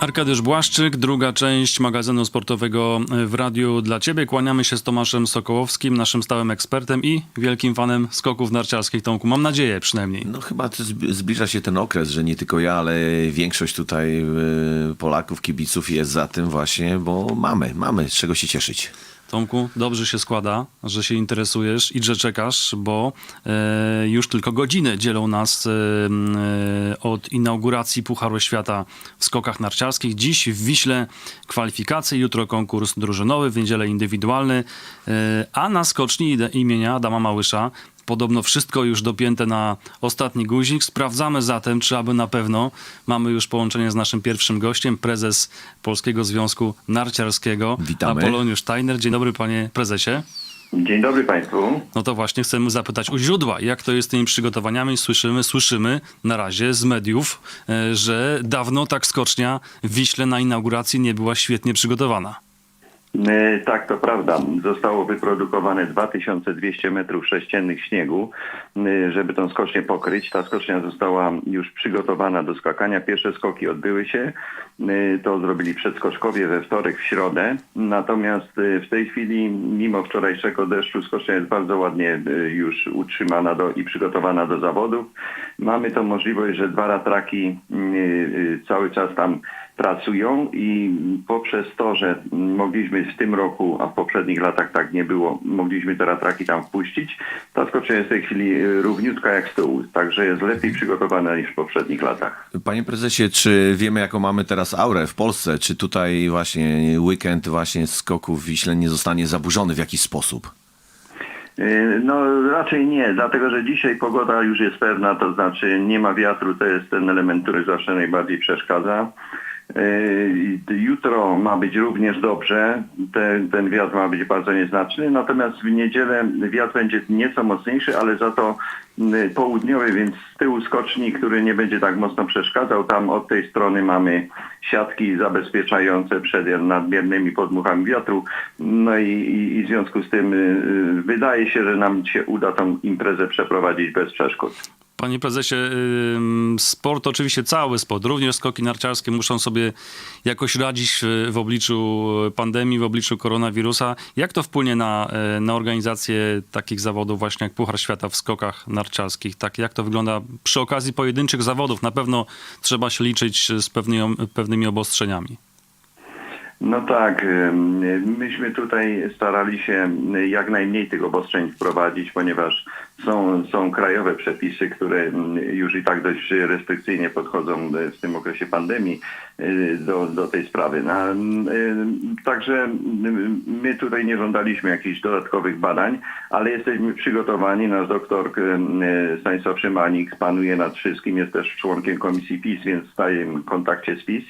Arkadiusz Błaszczyk, druga część magazynu sportowego w radiu dla Ciebie. Kłaniamy się z Tomaszem Sokołowskim, naszym stałym ekspertem i wielkim fanem skoków narciarskich. Tomku, mam nadzieję przynajmniej. No chyba zbliża się ten okres, że nie tylko ja, ale większość tutaj y, Polaków, kibiców jest za tym właśnie, bo mamy, mamy z czego się cieszyć. Tomku, dobrze się składa, że się interesujesz i że czekasz, bo e, już tylko godziny dzielą nas e, e, od inauguracji Pucharu Świata w skokach narciarskich. Dziś w Wiśle kwalifikacje, jutro konkurs drużynowy, w niedzielę indywidualny, e, a na skoczni imienia Adama Małysza Podobno wszystko już dopięte na ostatni guzik. Sprawdzamy zatem, czy aby na pewno mamy już połączenie z naszym pierwszym gościem, prezes Polskiego Związku Narciarskiego, Witamy. Apoloniusz Tajner. Dzień dobry, panie prezesie. Dzień dobry Państwu. No to właśnie chcemy zapytać u źródła, jak to jest z tymi przygotowaniami. Słyszymy, słyszymy na razie z mediów, e, że dawno tak skocznia w Wiśle na inauguracji nie była świetnie przygotowana. E, Tak, to prawda. Zostało wyprodukowane 2200 metrów sześciennych śniegu, e, żeby tą skocznię pokryć. Ta skocznia została już przygotowana do skakania. Pierwsze skoki odbyły się. E, To zrobili przedskoczkowie we wtorek, w środę. Natomiast e, w tej chwili, mimo wczorajszego deszczu, skocznia jest bardzo ładnie e, już utrzymana do, i przygotowana do zawodów. Mamy tą możliwość, że dwa ratraki cały czas tam pracują i poprzez to, że mogliśmy w tym roku, a w poprzednich latach tak nie było, mogliśmy te ratraki tam wpuścić, ta skocznia jest w tej chwili y, równiutka jak stół, także jest lepiej przygotowana niż w poprzednich latach. Panie prezesie, czy wiemy jaką mamy teraz aurę w Polsce? Czy tutaj właśnie weekend właśnie skoków w Wiśle nie zostanie zaburzony w jakiś sposób? Y, No raczej nie, dlatego że dzisiaj pogoda już jest pewna, to znaczy nie ma wiatru, to jest ten element, który zawsze najbardziej przeszkadza. Y, Jutro ma być również dobrze, ten, ten wiatr ma być bardzo nieznaczny, natomiast w niedzielę wiatr będzie nieco mocniejszy, ale za to południowy, więc z tyłu skoczni, który nie będzie tak mocno przeszkadzał. Tam od tej strony mamy siatki zabezpieczające przed nadmiernymi podmuchami wiatru. No i, i, i w związku z tym y, wydaje się, że nam się uda tą imprezę przeprowadzić bez przeszkód. Panie prezesie, sport, oczywiście cały sport, również skoki narciarskie muszą sobie jakoś radzić w, w obliczu pandemii, w obliczu koronawirusa. Jak to wpłynie na, e, na organizację takich zawodów właśnie jak Puchar Świata w skokach narciarskich? Tak, jak to wygląda przy okazji pojedynczych zawodów? Na pewno trzeba się liczyć z pewnymi, pewnymi obostrzeniami. No tak, myśmy tutaj starali się jak najmniej tych obostrzeń wprowadzić, ponieważ są, są krajowe przepisy, które już i tak dość restrykcyjnie podchodzą w tym okresie pandemii y, do, do tej sprawy. No, Także my tutaj nie żądaliśmy jakichś dodatkowych badań, ale jesteśmy przygotowani. Nasz doktor y, Stanisław Szymanik panuje nad wszystkim, jest też członkiem komisji PiS, więc w stałym kontakcie z PiS.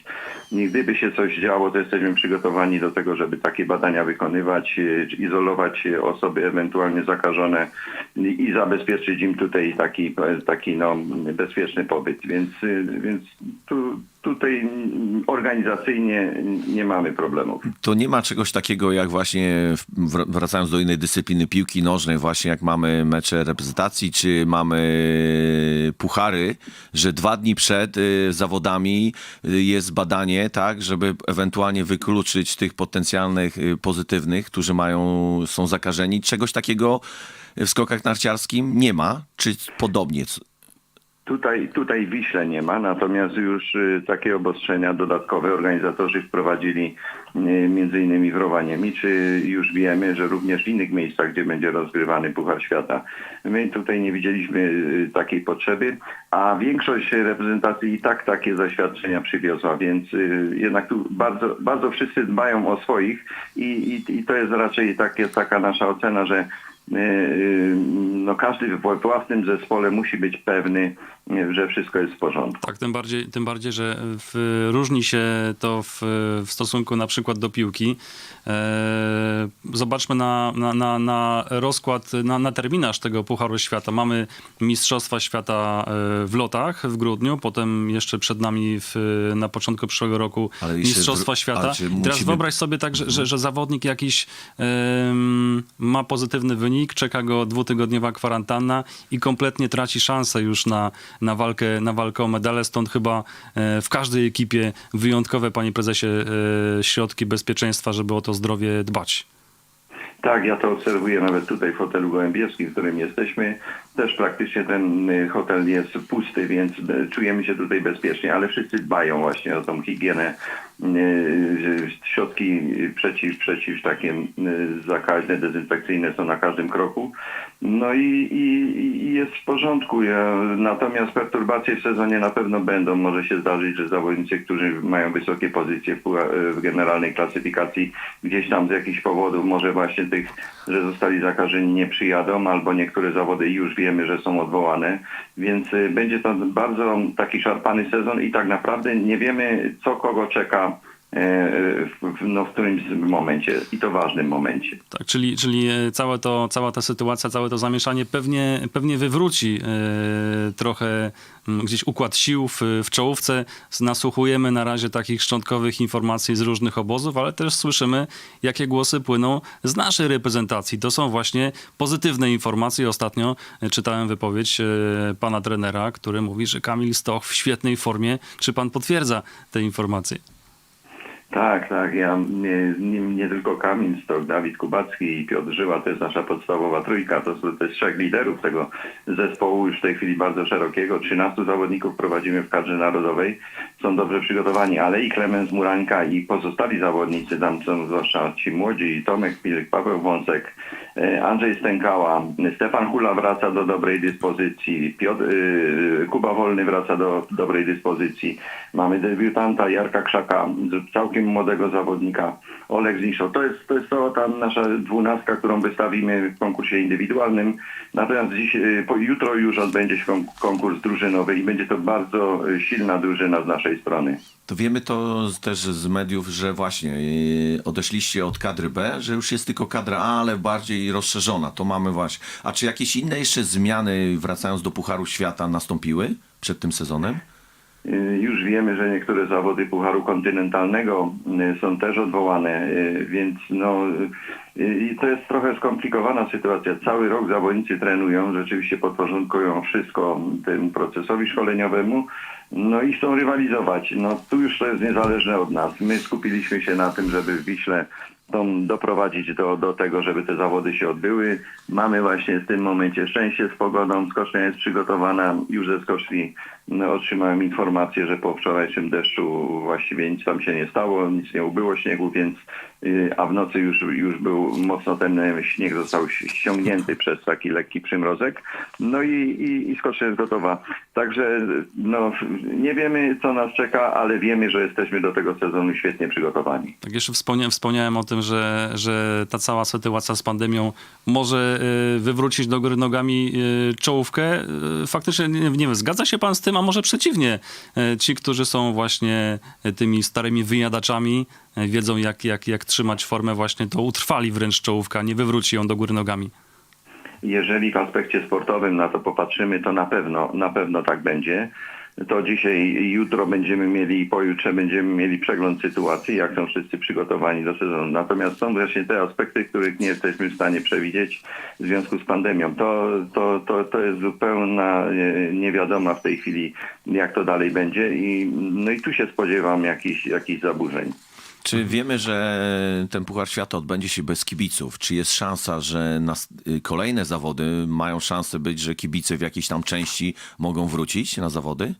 I gdyby się coś działo, to jesteśmy przygotowani do tego, żeby takie badania wykonywać, y, izolować osoby ewentualnie zakażone i zabezpieczyć im tutaj taki, taki no, bezpieczny pobyt. Więc, y, więc tu, tutaj organizacyjnie nie mamy problemów. To nie ma czegoś takiego jak właśnie, wracając do innej dyscypliny piłki nożnej, właśnie jak mamy mecze reprezentacji, czy mamy puchary, że dwa dni przed y, zawodami y, jest badanie, tak, żeby ewentualnie wykluczyć tych potencjalnych y, pozytywnych, którzy mają, są zakażeni. Czegoś takiego w skokach narciarskim nie ma, czy podobnie? Tutaj, tutaj Wiśle nie ma, natomiast już y, takie obostrzenia dodatkowe organizatorzy wprowadzili y, między innymi w Rowaniemi, czy już wiemy, że również w innych miejscach, gdzie będzie rozgrywany Puchar Świata. My tutaj nie widzieliśmy y, takiej potrzeby, a większość reprezentacji i tak takie zaświadczenia przywiozła, więc jednak tu bardzo, bardzo wszyscy dbają o swoich i, i, i to jest raczej takie, taka nasza ocena, że no każdy we własnym zespole musi być pewny, że wszystko jest w porządku. Tak, tym bardziej, tym bardziej że w, różni się to w, w stosunku na przykład do piłki. E, zobaczmy na, na, na, na rozkład, na, na terminarz tego Pucharu Świata. Mamy Mistrzostwa Świata e, w lotach w grudniu, potem jeszcze przed nami w, na początku przyszłego roku Mistrzostwa Świata. czy Teraz musimy- wyobraź sobie tak, że, że, że zawodnik jakiś em, ma pozytywny wynik, czeka go dwutygodniowa kwarantanna i kompletnie traci szansę już na, na walkę, na walkę o medale, stąd chyba e, w każdej ekipie wyjątkowe, panie prezesie, e, środki bezpieczeństwa, żeby o to zdrowie dbać. Tak, ja to obserwuję nawet tutaj w hotelu gołębiewskim, w którym jesteśmy. Też praktycznie ten y, hotel jest pusty, więc y, czujemy się tutaj bezpiecznie, ale wszyscy dbają właśnie o tą higienę. Y, Środki przeciw, przeciw takie zakaźne, dezynfekcyjne są na każdym kroku. No i, i, i jest w porządku. Natomiast perturbacje w sezonie na pewno będą. Może się zdarzyć, że zawodnicy, którzy mają wysokie pozycje w, generalnej klasyfikacji, gdzieś tam z jakichś powodów, może właśnie tych, że zostali zakażeni, nie przyjadą, albo niektóre zawody już wiemy, że są odwołane. Więc y, będzie to bardzo taki szarpany sezon i tak naprawdę nie wiemy, co kogo czeka w, w, no, w którymś momencie i to ważnym momencie. Tak, czyli, czyli e, całe to, cała ta sytuacja, całe to zamieszanie pewnie, pewnie wywróci e, trochę m, gdzieś układ sił w, w czołówce. Nasłuchujemy na razie takich szczątkowych informacji z różnych obozów, ale też słyszymy, jakie głosy płyną z naszej reprezentacji. To są właśnie pozytywne informacje. Ostatnio e, czytałem wypowiedź e, pana trenera, który mówi, że Kamil Stoch w świetnej formie. Czy pan potwierdza te informacje? Tak, tak. Ja nie, nie, nie tylko Kamil Stok, Dawid Kubacki i Piotr Żyła to jest nasza podstawowa trójka. To, to jest trzech liderów tego zespołu już w tej chwili bardzo szerokiego. 13 zawodników prowadzimy w kadrze narodowej. Są dobrze przygotowani, ale i Klemens Murańka i pozostali zawodnicy, tam są zwłaszcza ci młodzi, Tomek Pilek, Paweł Wąsek, Andrzej Stękała, Stefan Hula wraca do dobrej dyspozycji, Piotr, y, Kuba Wolny wraca do dobrej dyspozycji. Mamy debiutanta Jarka Krzaka, całkiem młodego zawodnika, Oleg Zniszo. To jest, to jest to ta nasza dwunastka, którą wystawimy w konkursie indywidualnym. Natomiast dziś, jutro już odbędzie się kon- konkurs drużynowy i będzie to bardzo silna drużyna z naszej strony. To wiemy to też z mediów, że właśnie yy, odeszliście od kadry B, że już jest tylko kadra A, ale bardziej rozszerzona. To mamy właśnie. A czy jakieś inne jeszcze zmiany, wracając do Pucharu Świata, nastąpiły przed tym sezonem? Y, Już wiemy, że niektóre zawody Pucharu Kontynentalnego y, są też odwołane, y, więc no, i to jest trochę skomplikowana sytuacja. Cały rok zawodnicy trenują, rzeczywiście podporządkują wszystko temu procesowi szkoleniowemu, no i chcą rywalizować. No tu już to jest niezależne od nas. My skupiliśmy się na tym, żeby w Wiśle doprowadzić do, do tego, żeby te zawody się odbyły. Mamy właśnie w tym momencie szczęście z pogodą. Skocznia jest przygotowana. Już ze skoczni no, otrzymałem informację, że po wczorajszym deszczu właściwie nic tam się nie stało, nic nie ubyło śniegu, więc a w nocy już, już był mocno ten e, śnieg został ściągnięty przez taki lekki przymrozek. No i, i, i skocznia jest gotowa. Także no, nie wiemy, co nas czeka, ale wiemy, że jesteśmy do tego sezonu świetnie przygotowani. Tak jeszcze wspomniałem, wspomniałem o tym, że, że ta cała sytuacja z pandemią może y, wywrócić do góry nogami y, czołówkę. Y, Faktycznie, nie, nie wiem, zgadza się pan z tym, a może przeciwnie. Y, Ci, którzy są właśnie y, tymi starymi wyjadaczami, y, wiedzą jak, jak, jak trzymać formę właśnie, to utrwali wręcz czołówka, nie wywróci ją do góry nogami. Jeżeli w aspekcie sportowym na to popatrzymy, to na pewno, na pewno tak będzie. To dzisiaj jutro będziemy mieli i pojutrze będziemy mieli przegląd sytuacji, jak są wszyscy przygotowani do sezonu. Natomiast są właśnie te aspekty, których nie jesteśmy w stanie przewidzieć w związku z pandemią. To, to, to, to jest zupełna e, niewiadoma w tej chwili, jak to dalej będzie i, no i tu się spodziewam jakichś, jakichś zaburzeń. Czy wiemy, że ten Puchar Świata odbędzie się bez kibiców? Czy jest szansa, że nas, kolejne zawody mają szansę być, że kibice w jakiejś tam części mogą wrócić na zawody?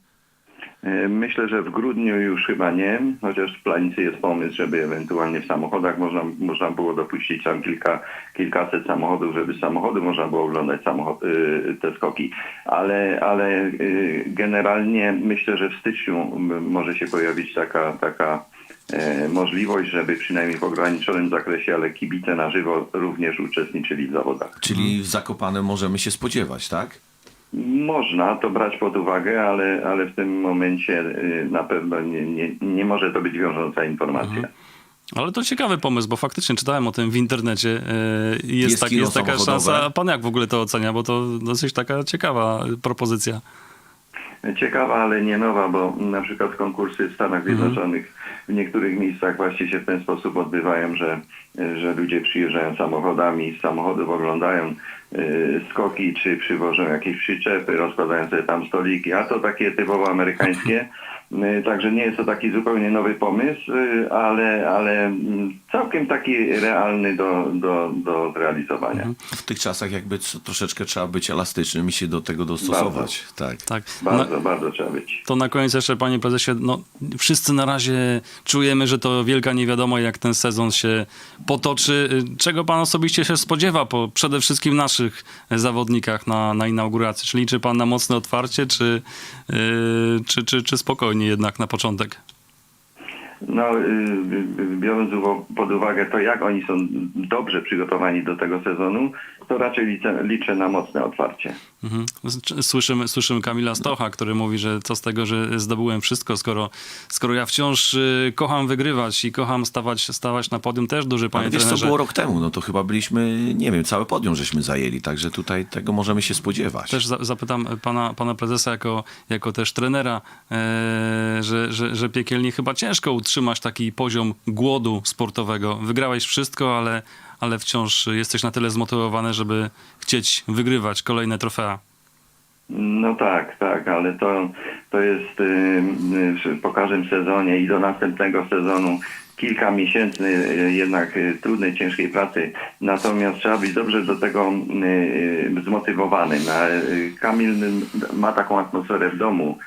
E, Myślę, że w grudniu już chyba nie, chociaż w planicy jest pomysł, żeby ewentualnie w samochodach można, można było dopuścić tam kilka, kilkaset samochodów, żeby z samochody można było oglądać samochod, y, te skoki. Ale, ale y, generalnie myślę, że w styczniu może się pojawić taka, taka możliwość, żeby przynajmniej w ograniczonym zakresie, ale kibice na żywo również uczestniczyli w zawodach. Czyli w Zakopanem możemy się spodziewać, tak? Można to brać pod uwagę, ale, ale w tym momencie y, na pewno nie, nie, nie może to być wiążąca informacja. Ale to ciekawy pomysł, bo faktycznie czytałem o tym w internecie. e, Jest, Jest tak, jest taka szansa. A pan jak w ogóle to ocenia? Bo to dosyć taka ciekawa propozycja. Ciekawa, ale nie nowa, bo na przykład konkursy w Stanach Zjednoczonych w niektórych miejscach właśnie się w ten sposób odbywają, że, że ludzie przyjeżdżają samochodami, z samochodów oglądają y, skoki, czy przywożą jakieś przyczepy, rozkładają sobie tam stoliki, a to takie typowo amerykańskie. Y, Także nie jest to taki zupełnie nowy pomysł, y, ale, ale mm, całkiem taki realny do, do, do zrealizowania. W tych czasach jakby troszeczkę trzeba być elastycznym i się do tego dostosować. Tak. Tak. Na, Bardzo, bardzo trzeba być. to na koniec jeszcze, panie prezesie, no, wszyscy na razie czujemy, że to wielka niewiadoma, jak ten sezon się potoczy. Czego pan osobiście się spodziewa po przede wszystkim naszych zawodnikach na, na inauguracji? Czy liczy pan na mocne otwarcie, czy, yy, czy, czy, czy spokojnie jednak na początek? No, y, y, biorąc uwo- pod uwagę to, jak oni są dobrze przygotowani do tego sezonu, to raczej liczę, liczę na mocne otwarcie. Mhm. S- Słyszymy, słyszymy Kamila Stocha, który mówi, że co z tego, że zdobyłem wszystko, skoro, skoro ja wciąż y, kocham wygrywać i kocham stawać, stawać na podium też duży, panie Ale wiesz, co trenerze. było rok temu? No to chyba byliśmy, nie wiem, całe podium żeśmy zajęli, także tutaj tego możemy się spodziewać. Też za, zapytam pana, pana prezesa jako, jako też trenera, e, że, że, że piekielnie chyba ciężko utrzymać taki poziom głodu sportowego. Wygrałeś wszystko, ale, ale wciąż jesteś na tyle zmotywowany, żeby chcieć wygrywać kolejne trofea. No tak, tak, ale to, to jest y, y, po każdym sezonie i do następnego sezonu kilka miesięcy y, jednak trudnej, ciężkiej pracy. Natomiast trzeba być dobrze do tego zmotywowanym. Kamil ma taką atmosferę w domu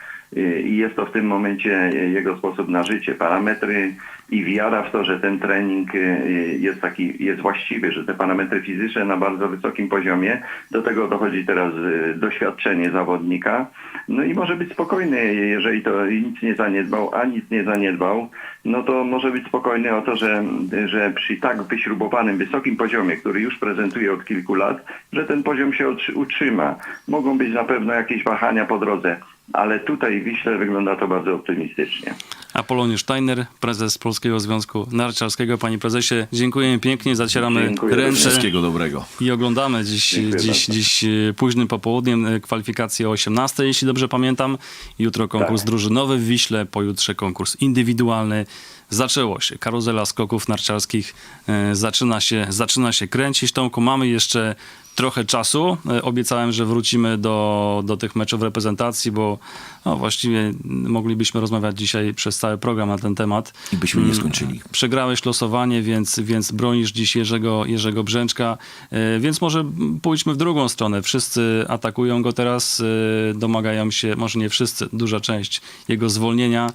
i jest to w tym momencie y, jego sposób na życie. Parametry i wiara w to, że ten trening y, jest taki, jest właściwy, że te parametry fizyczne na bardzo wysokim poziomie, do tego dochodzi teraz y, doświadczenie zawodnika, no i może być spokojny, jeżeli to nic nie zaniedbał, a nic nie zaniedbał, no to może być spokojny o to, że, że przy tak wyśrubowanym, wysokim poziomie, który już prezentuje od kilku lat, że ten poziom się utrzy- utrzyma. Mogą być na pewno jakieś wahania po drodze, ale tutaj w Wiśle wygląda to bardzo optymistycznie. Apoloniusz Steiner, prezes Polskiego Związku Narciarskiego. Panie prezesie, dziękujemy pięknie, zacieramy Dziękuję ręce Wszystkiego dobrego. i oglądamy dziś, Dziękuję dziś, bardzo. dziś e, późnym popołudniem e, kwalifikacje o 18, jeśli dobrze pamiętam. Jutro konkurs Tak. drużynowy w Wiśle, pojutrze konkurs indywidualny. Zaczęło się. Karuzela skoków narciarskich e, zaczyna się, zaczyna się kręcić. Tomku, mamy jeszcze trochę czasu. Obiecałem, że wrócimy do, do tych meczów reprezentacji, bo no, właściwie moglibyśmy rozmawiać dzisiaj przez cały program na ten temat. I byśmy nie skończyli. Przegrałeś losowanie, więc, więc bronisz dziś Jerzego, Jerzego Brzęczka, E, więc może pójdźmy w drugą stronę. Wszyscy atakują go teraz, e, domagają się, może nie wszyscy, duża część jego zwolnienia.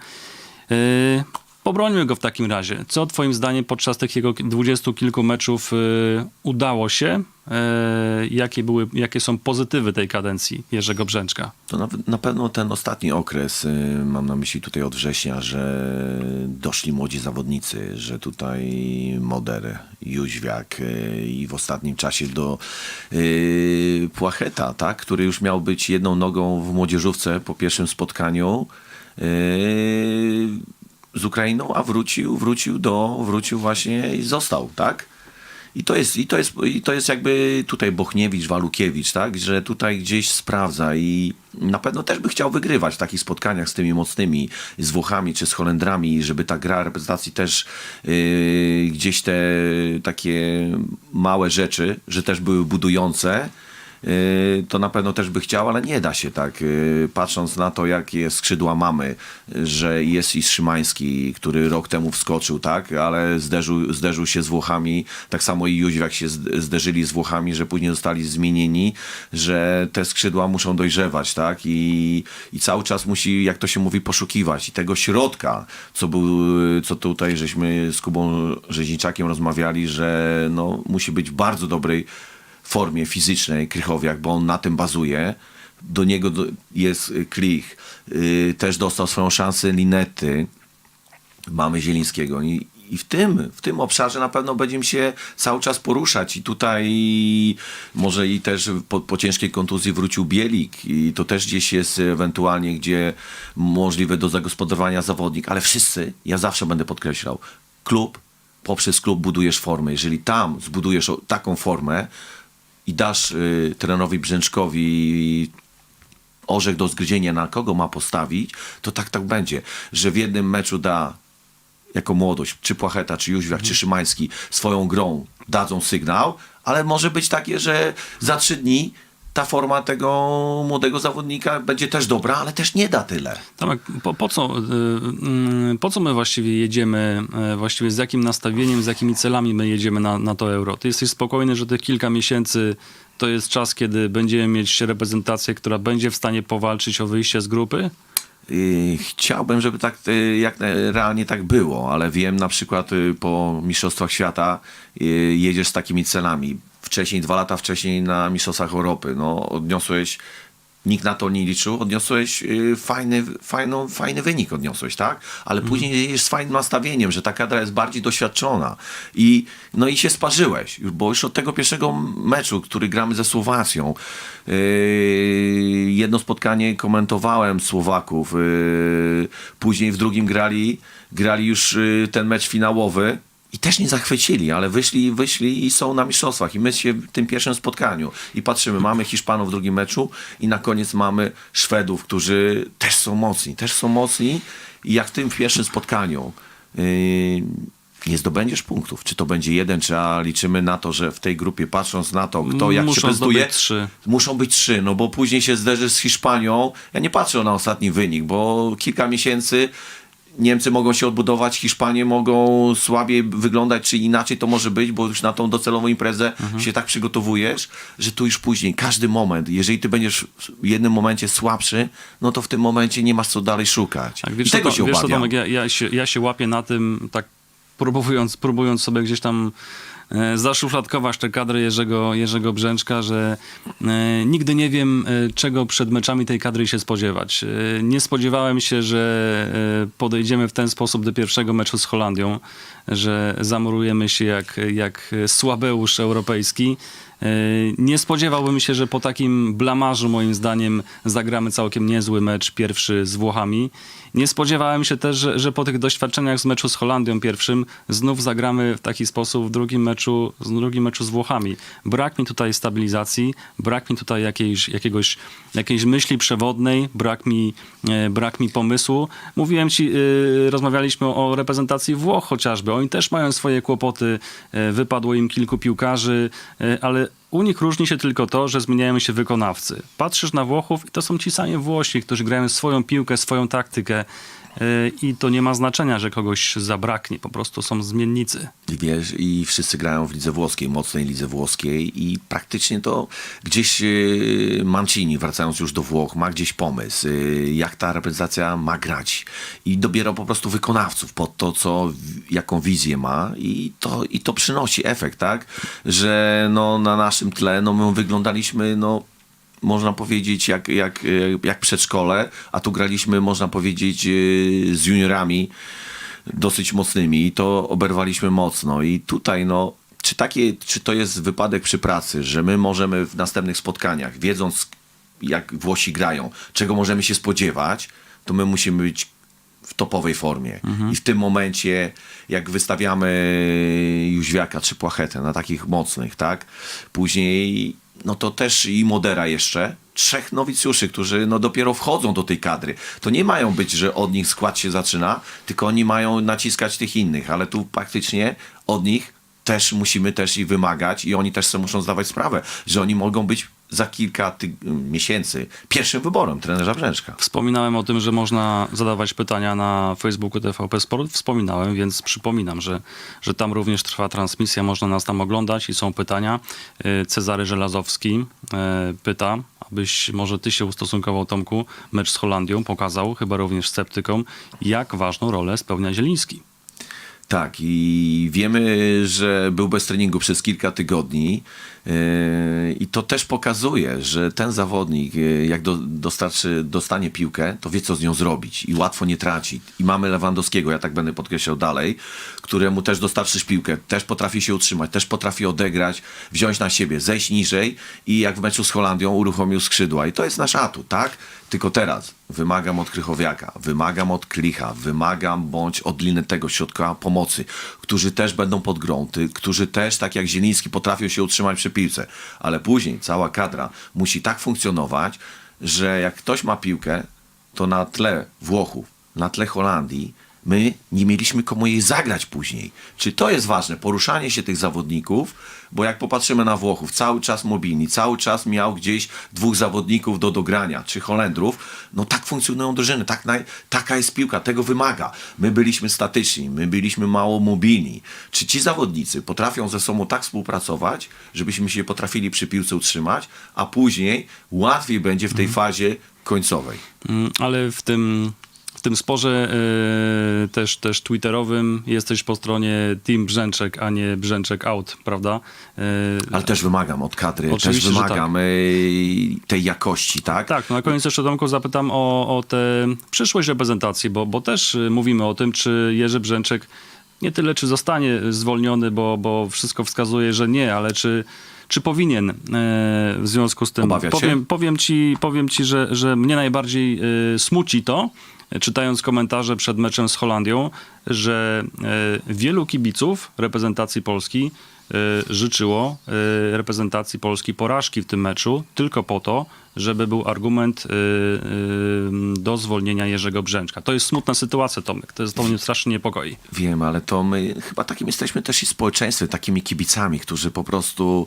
Pobrońmy go w takim razie. Co twoim zdaniem podczas tych jego dwudziestu kilku meczów e, udało się? E, Jakie, były, jakie są pozytywy tej kadencji Jerzego Brzęczka? To na, na pewno ten ostatni okres, y, mam na myśli tutaj od września, że doszli młodzi zawodnicy, że tutaj Moder, Jóźwiak y, i w ostatnim czasie do y, Płacheta, tak, który już miał być jedną nogą w młodzieżówce po pierwszym spotkaniu y, z Ukrainą, a wrócił, wrócił do, wrócił właśnie i został, tak? I to jest, i to jest, i to jest jakby tutaj Bochniewicz, Walukiewicz, tak? Że tutaj gdzieś sprawdza i na pewno też by chciał wygrywać w takich spotkaniach z tymi mocnymi, z Włochami czy z Holendrami, żeby ta gra reprezentacji też yy, gdzieś te takie małe rzeczy, że też były budujące, to na pewno też by chciał, ale nie da się tak. Yy, Patrząc na to, jakie skrzydła mamy, że jest i Szymański, który rok temu wskoczył, tak, ale zderzył, zderzył się z Włochami, tak samo i Jóźwiak się zd- zderzyli z Włochami, że później zostali zmienieni, że te skrzydła muszą dojrzewać, tak, i, i cały czas musi, jak to się mówi, poszukiwać i tego środka, co był, co tutaj żeśmy z Kubą Rzeźniczakiem rozmawiali, że no, musi być bardzo dobrej formie fizycznej Krychowiak, bo on na tym bazuje. Do niego jest y, Klich. Y, też dostał swoją szansę Linety. Mamy Zielińskiego. I, i w tym, w tym obszarze na pewno będziemy się cały czas poruszać i tutaj może i też po, po ciężkiej kontuzji wrócił Bielik i to też gdzieś jest ewentualnie gdzie możliwe do zagospodarowania zawodnik, ale wszyscy, ja zawsze będę podkreślał, klub, poprzez klub budujesz formę. Jeżeli tam zbudujesz taką formę i dasz y, trenerowi Brzęczkowi orzech do zgryzienia, na kogo ma postawić, to tak tak będzie, że w jednym meczu da jako młodość, czy Płacheta, czy Jóźwiak, czy Szymański swoją grą dadzą sygnał, ale może być takie, że za trzy dni ta forma tego młodego zawodnika będzie też dobra, ale też nie da tyle. Tomek, po, po, co, y, mm, po co my właściwie jedziemy, y, właściwie z jakim nastawieniem, z jakimi celami my jedziemy na, na to euro? Ty jesteś spokojny, że tych kilka miesięcy to jest czas, kiedy będziemy mieć reprezentację, która będzie w stanie powalczyć o wyjście z grupy? Chciałbym, żeby tak yy, jak realnie tak było, ale wiem na przykład yy, po Mistrzostwach Świata jedziesz z takimi celami. Wcześniej, dwa lata wcześniej na Mistrzostwach Europy, no odniosłeś, nikt na to nie liczył, odniosłeś yy, fajny, fajną, fajny wynik odniosłeś, tak? Ale później jedziesz z fajnym nastawieniem, że ta kadra jest bardziej doświadczona i no i się sparzyłeś, bo już od tego pierwszego meczu, który gramy ze Słowacją, Yy, jedno spotkanie komentowałem Słowaków. Yy, później w drugim grali, grali już ten mecz finałowy. I też nie zachwycili, ale wyszli, wyszli i są na mistrzostwach. I my się w tym pierwszym spotkaniu i patrzymy, mamy Hiszpanów w drugim meczu i na koniec mamy Szwedów, którzy też są mocni, też są mocni. I jak w tym pierwszym spotkaniu yy, nie zdobędziesz punktów, czy to będzie jeden, czy a liczymy na to, że w tej grupie patrząc na to, kto jak Muszą się prezentuje, zdobyć trzy. Muszą być trzy, no bo później się zderzysz z Hiszpanią. Ja nie patrzę na ostatni wynik, bo kilka miesięcy Niemcy mogą się odbudować, Hiszpanie mogą słabiej wyglądać, czy inaczej to może być, bo już na tą docelową imprezę Mhm. się tak przygotowujesz, że tu już później, każdy moment, jeżeli ty będziesz w jednym momencie słabszy, no to w tym momencie nie masz co dalej szukać. Tak, I wiesz, co, tego to, się wiesz obawiam. Tomek, ja, ja, się, ja się łapię na tym, tak próbując, próbując sobie gdzieś tam zaszufladkować te kadry Jerzego, Jerzego Brzęczka, że e, nigdy nie wiem, e, czego przed meczami tej kadry się spodziewać. E, nie spodziewałem się, że e, podejdziemy w ten sposób do pierwszego meczu z Holandią, że zamurujemy się jak, jak słabeusz europejski. E, Nie spodziewałbym się, że po takim blamarzu, moim zdaniem, zagramy całkiem niezły mecz pierwszy z Włochami. Nie spodziewałem się też, że, że po tych doświadczeniach z meczu z Holandią pierwszym znów zagramy w taki sposób w drugim meczu, w drugim meczu z Włochami. Brak mi tutaj stabilizacji, brak mi tutaj jakiejś, jakiegoś, jakiejś myśli przewodnej, brak mi, e, brak mi pomysłu. Mówiłem ci, e, rozmawialiśmy o reprezentacji Włoch chociażby. Oni też mają swoje kłopoty. Wypadło im kilku piłkarzy, ale u nich różni się tylko to, że zmieniają się wykonawcy. Patrzysz na Włochów i to są ci sami Włosi, którzy grają swoją piłkę, swoją taktykę i to nie ma znaczenia, że kogoś zabraknie. Po prostu są zmiennicy. Wiesz, i wszyscy grają w lidze włoskiej, mocnej lidze włoskiej i praktycznie to gdzieś yy, Mancini, wracając już do Włoch, ma gdzieś pomysł, yy, jak ta reprezentacja ma grać i dobiera po prostu wykonawców pod to, co, jaką wizję ma i to, i to przynosi efekt, tak, że no, na naszym tle no, my wyglądaliśmy, no można powiedzieć, jak, jak, jak- jak przedszkole, a tu graliśmy, można powiedzieć, yy, z juniorami dosyć mocnymi i to oberwaliśmy mocno. I tutaj, no, czy, takie, czy to jest wypadek przy pracy, że my możemy w następnych spotkaniach, wiedząc, jak Włosi grają, czego możemy się spodziewać, to my musimy być w topowej formie. I w tym momencie, jak wystawiamy Jóźwiaka czy Płachetę na takich mocnych, tak? Później, no to też i Modera jeszcze, trzech nowicjuszy, którzy no dopiero wchodzą do tej kadry. To nie mają być, że od nich skład się zaczyna, tylko oni mają naciskać tych innych, ale tu praktycznie od nich też musimy też i wymagać i oni też sobie muszą zdawać sprawę, że oni mogą być za kilka ty- miesięcy pierwszym wyborem trenera Brzęczka. Wspominałem o tym, że można zadawać pytania na Facebooku TVP Sport. Wspominałem, więc przypominam, że, że tam również trwa transmisja, można nas tam oglądać i są pytania. Y, Cezary Żelazowski y, pyta, abyś może ty się ustosunkował, Tomku, mecz z Holandią pokazał, chyba również sceptykom, jak ważną rolę spełnia Zieliński. Tak, i wiemy, że był bez treningu przez kilka tygodni i to też pokazuje, że ten zawodnik, yy, jak do, dostarczy, dostanie piłkę, to wie, co z nią zrobić i łatwo nie traci. I mamy Lewandowskiego, ja tak będę podkreślał dalej, któremu też dostarczysz piłkę, też potrafi się utrzymać, też potrafi odegrać, wziąć na siebie, zejść niżej i jak w meczu z Holandią uruchomił skrzydła. I to jest nasz atut, tak? Tylko teraz wymagam od Krychowiaka, wymagam od Klicha, wymagam bądź od Linetego środka pomocy, którzy też będą pod grą, którzy też, tak jak Zieliński, potrafią się utrzymać przy piłce. Ale później cała kadra musi tak funkcjonować, że jak ktoś ma piłkę, to na tle Włochów, na tle Holandii my nie mieliśmy komu jej zagrać później. Czy to jest ważne? Poruszanie się tych zawodników, bo jak popatrzymy na Włochów, cały czas mobilni, cały czas miał gdzieś dwóch zawodników do dogrania, czy Holendrów, no tak funkcjonują drużyny, tak naj, taka jest piłka, tego wymaga. My byliśmy statyczni, my byliśmy mało mobilni. Czy ci zawodnicy potrafią ze sobą tak współpracować, żebyśmy się potrafili przy piłce utrzymać, a później łatwiej będzie w tej fazie końcowej. Mm, Ale w tym, tym sporze e, też, też twitterowym jesteś po stronie Team Brzęczek, a nie Brzęczek out, prawda? E, Ale też wymagam od kadry, też że wymagam ej, tej jakości, tak? Tak, no na koniec jeszcze Tomku zapytam o, o tę przyszłość reprezentacji, bo, bo też mówimy o tym, czy Jerzy Brzęczek nie tyle, czy zostanie zwolniony, bo, bo wszystko wskazuje, że nie, ale czy, czy powinien w związku z tym. Obawiać się? powiem, powiem ci, powiem ci że, że mnie najbardziej smuci to, czytając komentarze przed meczem z Holandią, że e, wielu kibiców reprezentacji Polski życzyło e, reprezentacji Polski porażki w tym meczu tylko po to, żeby był argument e, do zwolnienia Jerzego Brzęczka. To jest smutna sytuacja, Tomek. To, jest, to mnie strasznie niepokoi. Wiem, ale to my chyba takim jesteśmy też i społeczeństwem, takimi kibicami, którzy po prostu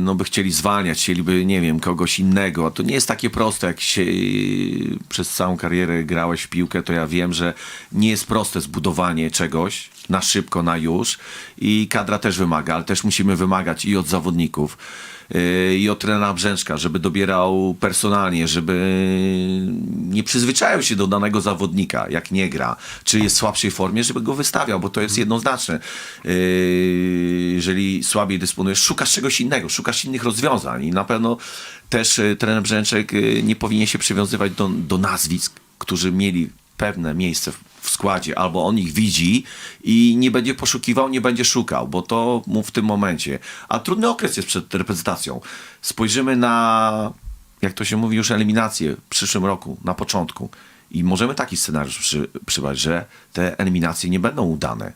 no by chcieli zwalniać, chcieliby, nie wiem, kogoś innego. A to nie jest takie proste, jak się przez całą karierę grałeś w piłkę, to ja wiem, że nie jest proste zbudowanie czegoś na szybko, na już i kadra też wymaga, ale też musimy wymagać i od zawodników, yy, i od trenera Brzęczka, żeby dobierał personalnie, żeby nie przyzwyczajał się do danego zawodnika, jak nie gra, czy jest w słabszej formie, żeby go wystawiał, bo to jest jednoznaczne. Yy, jeżeli słabiej dysponujesz, szukasz czegoś innego, szukasz innych rozwiązań i na pewno też yy, trener Brzęczek nie powinien się przywiązywać do, do nazwisk, którzy mieli pewne miejsce w, składzie, albo on ich widzi i nie będzie poszukiwał, nie będzie szukał, bo to mu w tym momencie. A trudny okres jest przed reprezentacją. Spojrzymy na, jak to się mówi, już eliminację w przyszłym roku, na początku. I możemy taki scenariusz przy, przybrać, że te eliminacje nie będą udane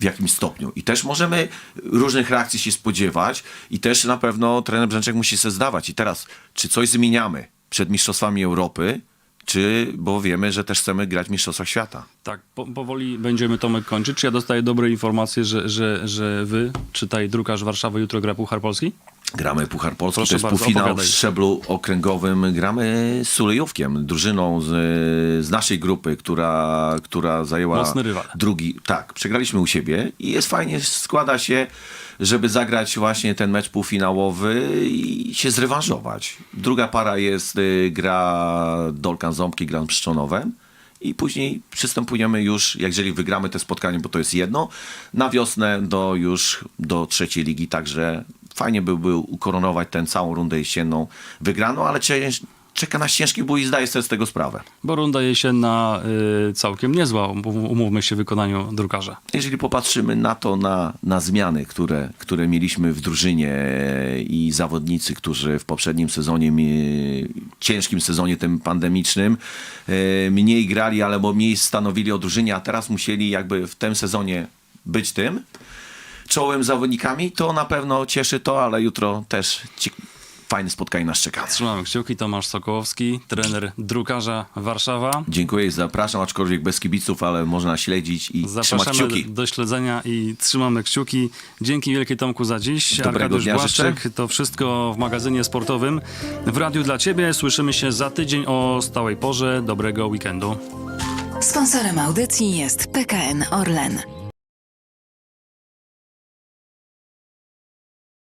w jakimś stopniu. I też możemy różnych reakcji się spodziewać i też na pewno trener Brzęczek musi sobie zdawać. I teraz, czy coś zmieniamy przed Mistrzostwami Europy, czy, bo wiemy, że też chcemy grać w Mistrzostwach Świata. Tak, po, powoli będziemy Tomek kończyć. Czy ja dostaję dobre informacje, że, że, że wy, czytaj drukarz Warszawy, jutro gra Puchar Polski? Gramy Puchar Polski, Proszę to jest bardzo, półfinał w opowiadaj. szczeblu okręgowym. Gramy z Sulejówkiem, drużyną z, z naszej grupy, która, która zajęła Mocny rywal. drugi. Tak, przegraliśmy u siebie i jest fajnie, składa się, żeby zagrać właśnie ten mecz półfinałowy i się zrewanżować. Druga para jest, y, gra Dolkan Ząbki, gra Pszczonowem. I później przystępujemy już, jeżeli wygramy te spotkanie, bo to jest jedno, na wiosnę do już do trzeciej ligi, także fajnie by było ukoronować tę całą rundę jesienną wygraną, ale czeka nas ciężki bój i zdaję sobie z tego sprawę. Bo runda jesienna y, całkiem niezła, um- umówmy się w wykonaniu drukarza. Jeżeli popatrzymy na to, na, na zmiany, które, które mieliśmy w drużynie e, i zawodnicy, którzy w poprzednim sezonie, mi- ciężkim sezonie tym pandemicznym, e, mniej grali, ale bo mniej stanowili o drużynie, a teraz musieli jakby w tym sezonie być tym czołowym zawodnikami, to na pewno cieszy to, ale jutro też cie- fajne spotkanie nas czeka. Trzymamy kciuki. Tomasz Sokołowski, trener drukarza Warszawa. Dziękuję i zapraszam, aczkolwiek bez kibiców, ale można śledzić i trzymać Zapraszamy kciuki. do śledzenia i trzymamy kciuki. Dzięki wielkie Tomku za dziś. Dobrego Arkadiusz dnia Błaszczyk. życzę. To wszystko w magazynie sportowym. W Radiu dla Ciebie. Słyszymy się za tydzień o stałej porze. Dobrego weekendu. Sponsorem audycji jest PKN Orlen.